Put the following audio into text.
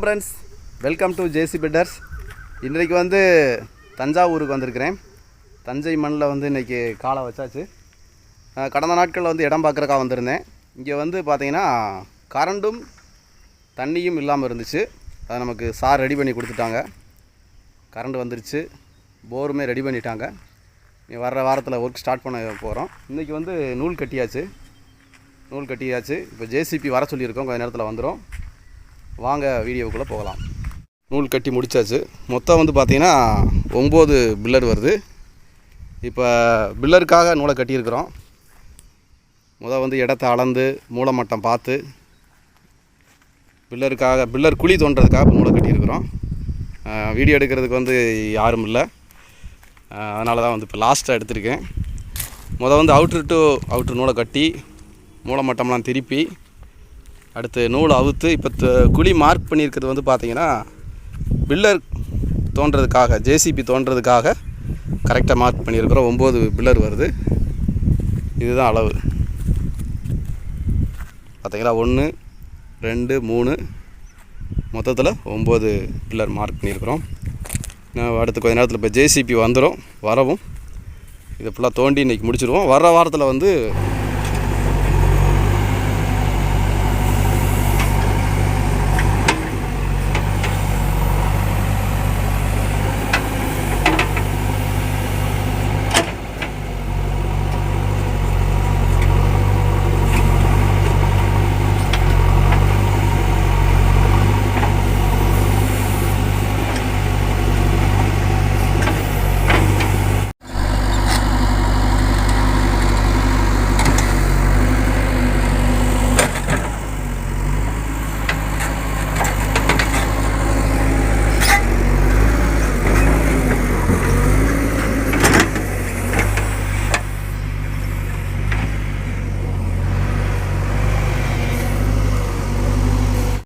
Friends welcome to JC builders இன்றைக்கு வந்து தஞ்சாவூருக்கு வந்திருக்கிறேன். தஞ்சை மண்ணில் வந்து இன்றைக்கி காலை வச்சாச்சு. கடந்த நாட்களில் வந்து இடம் பார்க்குறக்கா வந்திருந்தேன். இங்கே வந்து பார்த்தீங்கன்னா கரண்டும் தண்ணியும் இல்லாமல் இருந்துச்சு. அதை நமக்கு சார் ரெடி பண்ணி கொடுத்துட்டாங்க. கரண்ட் வந்துருச்சு. போருமே ரெடி பண்ணிட்டாங்க. நீ வர்ற வாரத்தில் ஒர்க் ஸ்டார்ட் பண்ண போகிறோம் இன்றைக்கி வந்து நூல் கட்டியாச்சு. நூல் கட்டியாச்சு. இப்போ ஜேசிபி வர சொல்லியிருக்கோம். கொஞ்ச நேரத்தில் வந்துடும் வாங்க வீடியோவுக்குள்ளே போகலாம். நூல் கட்டி முடிச்சாச்சு. மொத்தம் வந்து பார்த்திங்கன்னா ஒம்பது பில்லர் வருது. இப்போ பில்லருக்காக நூலை கட்டியிருக்கிறோம். முதல் வந்து இடத்த அளந்து மூலமட்டம் பார்த்து பில்லருக்காக பில்லர் குழி தோன்றதுக்காக இப்போ நூலை கட்டியிருக்கிறோம். வீடியோ எடுக்கிறதுக்கு வந்து யாரும் இல்லை. அதனால தான் வந்து இப்போ லாஸ்ட்டாக எடுத்திருக்கேன். முதல் வந்து அவுட்ரு டு அவுட்ரு நூலை கட்டி மூலமட்டம்லாம் திருப்பி அடுத்து நூலை அவுத்து இப்போ த- குழி மார்க் பண்ணியிருக்கிறது வந்து பார்த்தீங்கன்னா பில்லர் தோன்றதுக்காக ஜேசிபி தோன்றதுக்காக கரெக்டாக மார்க் பண்ணியிருக்கிறோம். ஒம்பது பில்லர் வருது. இதுதான் அளவு. பார்த்தீங்களா? ஒன்று ரெண்டு மூணு. மொத்தத்தில் ஒம்பது பில்லர் மார்க் பண்ணியிருக்கிறோம். அடுத்து கொஞ்ச நேரத்தில் இப்போ ஜேசிபி வந்துடும் வரவும். இதை ஃபுல்லாக தோண்டி இன்றைக்கி முடிச்சிடுவோம் வர வாரத்தில் வந்து